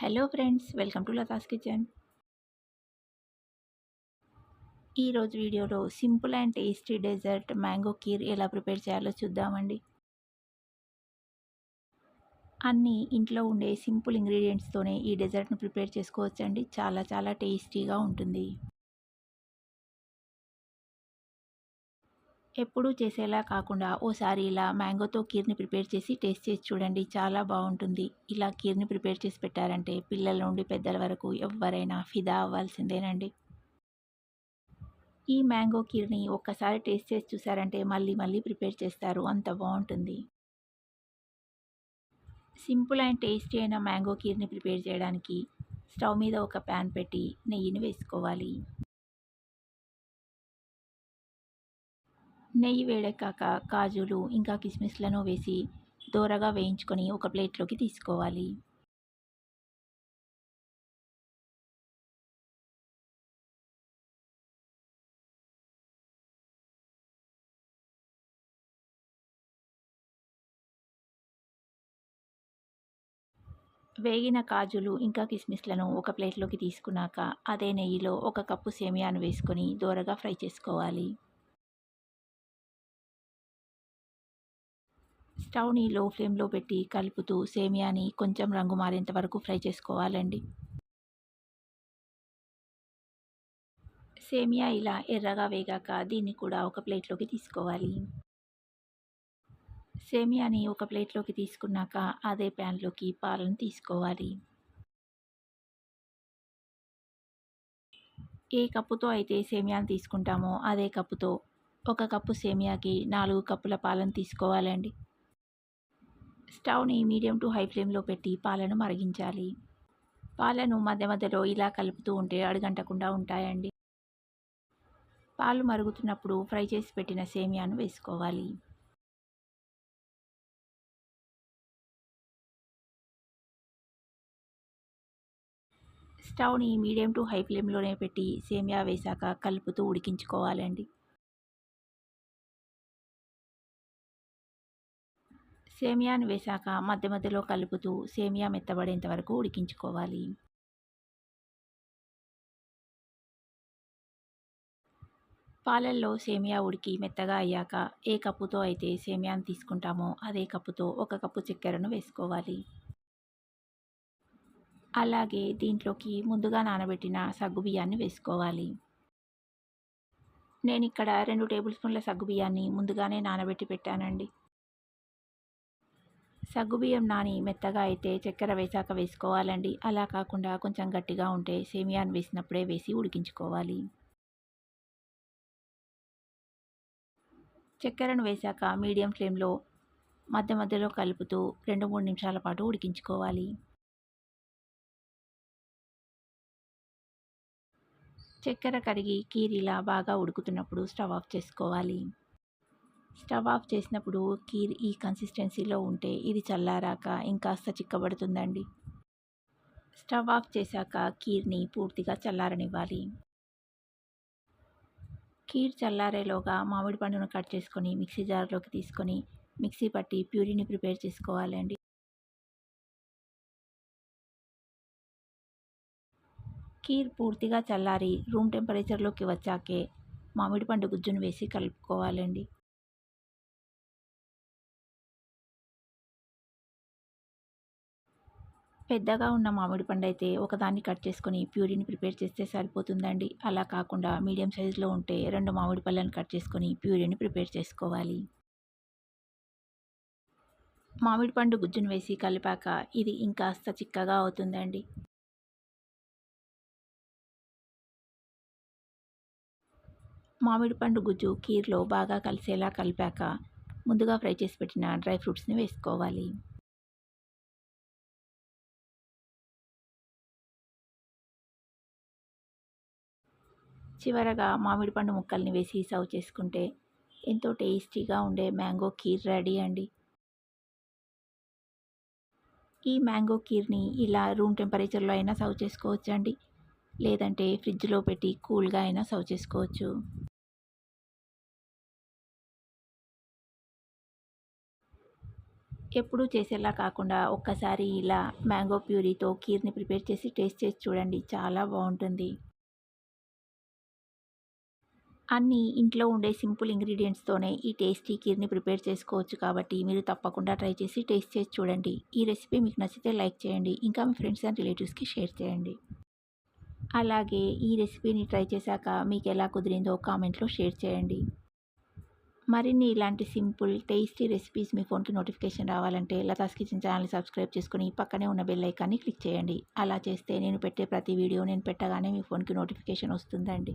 Hello friends welcome to Latha's kitchen ఈరోజు వీడియోలో simple and tasty dessert mango kheer ఎలా prepare చేయాలో చూద్దామండి. అన్నీ ఇంట్లో ఉండే సింపుల్ ఇంగ్రీడియంట్స్తోనే ఈ డెజర్ట్ను ప్రిపేర్ చేసుకోవచ్చండి. చాలా చాలా టేస్టీగా ఉంటుంది. ఎప్పుడూ చేసేలా కాకుండా ఓసారి ఇలా మ్యాంగోతో కీర్ని ప్రిపేర్ చేసి టేస్ట్ చేసి చూడండి చాలా బాగుంటుంది. ఇలా కీర్ని ప్రిపేర్ చేసి పెట్టారంటే పిల్లల నుండి పెద్దల వరకు ఎవరైనా ఫిదా అవ్వాల్సిందేనండి. ఈ మ్యాంగో కీర్ని ఒక్కసారి టేస్ట్ చేసి చూసారంటే మళ్ళీ మళ్ళీ ప్రిపేర్ చేస్తారు అంత బాగుంటుంది. సింపుల్ అండ్ టేస్టీ అయిన మ్యాంగో కీర్ని ప్రిపేర్ చేయడానికి స్టవ్ మీద ఒక ప్యాన్ పెట్టి నెయ్యిని వేసుకోవాలి. నెయ్యి వేడెక్కాక కాజులు ఇంకా కిస్మిస్లను వేసి దోరగా వేయించుకొని ఒక ప్లేట్లోకి తీసుకోవాలి. వేగిన కాజులు ఇంకా కిస్మిస్లను ఒక ప్లేట్లోకి తీసుకున్నాక అదే నెయ్యిలో ఒక కప్పు సేమియాను వేసుకొని దోరగా ఫ్రై చేసుకోవాలి. స్టవ్ని లో ఫ్లేమ్లో పెట్టి కలుపుతూ సేమియాని కొంచెం రంగు మారేంత వరకు ఫ్రై చేసుకోవాలండి. సేమియా ఇలా ఎర్రగా వేగాక దీన్ని కూడా ఒక ప్లేట్లోకి తీసుకోవాలి. సేమియాని ఒక ప్లేట్లోకి తీసుకున్నాక అదే ప్యాన్లోకి పాలను తీసుకోవాలి. ఏ కప్పుతో అయితే సేమియాను తీసుకుంటామో అదే కప్పుతో ఒక కప్పు సేమియాకి నాలుగు కప్పుల పాలను తీసుకోవాలండి. స్టవ్ని మీడియం టు హై ఫ్లేమ్లో పెట్టి పాలను మరిగించాలి. పాలను మధ్య మధ్యలో ఇలా కలుపుతూ ఉంటే అడుగంటకుండా ఉంటాయండి. పాలు మరుగుతున్నప్పుడు ఫ్రై చేసి పెట్టిన సేమియాను వేసుకోవాలి. స్టవ్ని మీడియం టు హై ఫ్లేమ్లోనే పెట్టి సేమియా వేశాక కలుపుతూ ఉడికించుకోవాలండి. సేమియాను వేశాక మధ్య మధ్యలో కలుపుతూ సేమియా మెత్తబడేంత వరకు ఉడికించుకోవాలి. పాలల్లో సేమియా ఉడికి మెత్తగా అయ్యాక ఏ కప్పుతో అయితే సేమియాను తీసుకుంటామో అదే కప్పుతో ఒక కప్పు చక్కెరను వేసుకోవాలి. అలాగే దీంట్లోకి ముందుగా నానబెట్టిన సగ్గుబియ్యాన్ని వేసుకోవాలి. నేను ఇక్కడ రెండు టేబుల్ స్పూన్ల సగ్గుబియ్యాన్ని ముందుగానే నానబెట్టి పెట్టానండి. సగ్గుబియ్యం నాని మెత్తగా అయితే చక్కెర వేసాక వేసుకోవాలండి. అలా కాకుండా కొంచెం గట్టిగా ఉంటే సేమియాను వేసినప్పుడే వేసి ఉడికించుకోవాలి. చక్కెరను వేశాక మీడియం ఫ్లేమ్లో మధ్య మధ్యలో కలుపుతూ రెండు మూడు నిమిషాల పాటు ఉడికించుకోవాలి. చక్కెర కరిగి కీరిలా బాగా ఉడుకుతున్నప్పుడు స్టవ్ ఆఫ్ చేసుకోవాలి. స్టవ్ ఆఫ్ చేసినప్పుడు కీర్ ఈ కన్సిస్టెన్సీలో ఉంటే ఇది చల్లారాక ఇంకాస్త చిక్కబడుతుందండి. స్టవ్ ఆఫ్ చేశాక కీర్ని పూర్తిగా చల్లారనివ్వాలి. కీర్ చల్లారేలోగా మామిడి పండును కట్ చేసుకొని మిక్సీ జార్లోకి తీసుకొని మిక్సీ పట్టి ప్యూరీని ప్రిపేర్ చేసుకోవాలండి. కీర్ పూర్తిగా చల్లారి రూమ్ టెంపరేచర్లోకి వచ్చాకే మామిడి పండు గుజ్జును వేసి కలుపుకోవాలండి. పెద్దగా ఉన్న మామిడి పండు అయితే ఒకదాన్ని కట్ చేసుకొని ప్యూరీని ప్రిపేర్ చేస్తే సరిపోతుందండి. అలా కాకుండా మీడియం సైజులో ఉంటే రెండు మామిడి పళ్ళను కట్ చేసుకొని ప్యూరీని ప్రిపేర్ చేసుకోవాలి. మామిడి పండు గుజ్జును వేసి కలిపాక ఇది ఇంకాస్త చిక్కగా అవుతుందండి. మామిడి పండు గుజ్జు కీర్లో బాగా కలిసేలా కలిపాక ముందుగా ఫ్రై చేసి పెట్టిన డ్రై ఫ్రూట్స్ని వేసుకోవాలి. చివరగా మామిడి పండు ముక్కల్ని వేసి సర్వ్ చేసుకుంటే ఎంతో టేస్టీగా ఉండే మ్యాంగో కీర్ రెడీ అండి. ఈ మ్యాంగో కీర్ని ఇలా రూమ్ టెంపరేచర్లో అయినా సర్వ్ చేసుకోవచ్చు అండి లేదంటే ఫ్రిడ్జ్లో పెట్టి కూల్గా అయినా సర్వ్ చేసుకోవచ్చు. ఎప్పుడూ చేసేలా కాకుండా ఒక్కసారి ఇలా మ్యాంగో ప్యూరీతో కీర్ని ప్రిపేర్ చేసి టేస్ట్ చేసి చూడండి. చాలా బాగుంటుంది. అన్నీ ఇంట్లో ఉండే సింపుల్ ఇంగ్రీడియంట్స్తోనే ఈ టేస్టీ కీర్ని ప్రిపేర్ చేసుకోవచ్చు కాబట్టి మీరు తప్పకుండా ట్రై చేసి టేస్ట్ చేసి చూడండి. ఈ రెసిపీ మీకు నచ్చితే లైక్ చేయండి ఇంకా మీ ఫ్రెండ్స్ అండ్ రిలేటివ్స్కి షేర్ చేయండి. అలాగే ఈ రెసిపీని ట్రై చేశాక మీకు ఎలా కుదిరిందో కామెంట్లో షేర్ చేయండి. మరిన్ని ఇలాంటి సింపుల్ టేస్టీ రెసిపీస్ మీ ఫోన్కి నోటిఫికేషన్ రావాలంటే లతాస్ కిచెన్ ఛానల్ని సబ్స్క్రైబ్ చేసుకుని పక్కనే ఉన్న బెల్ ఐకాన్ని క్లిక్ చేయండి. అలా చేస్తే నేను పెట్టే ప్రతి వీడియో నేను పెట్టగానే మీ ఫోన్కి నోటిఫికేషన్ వస్తుందండి.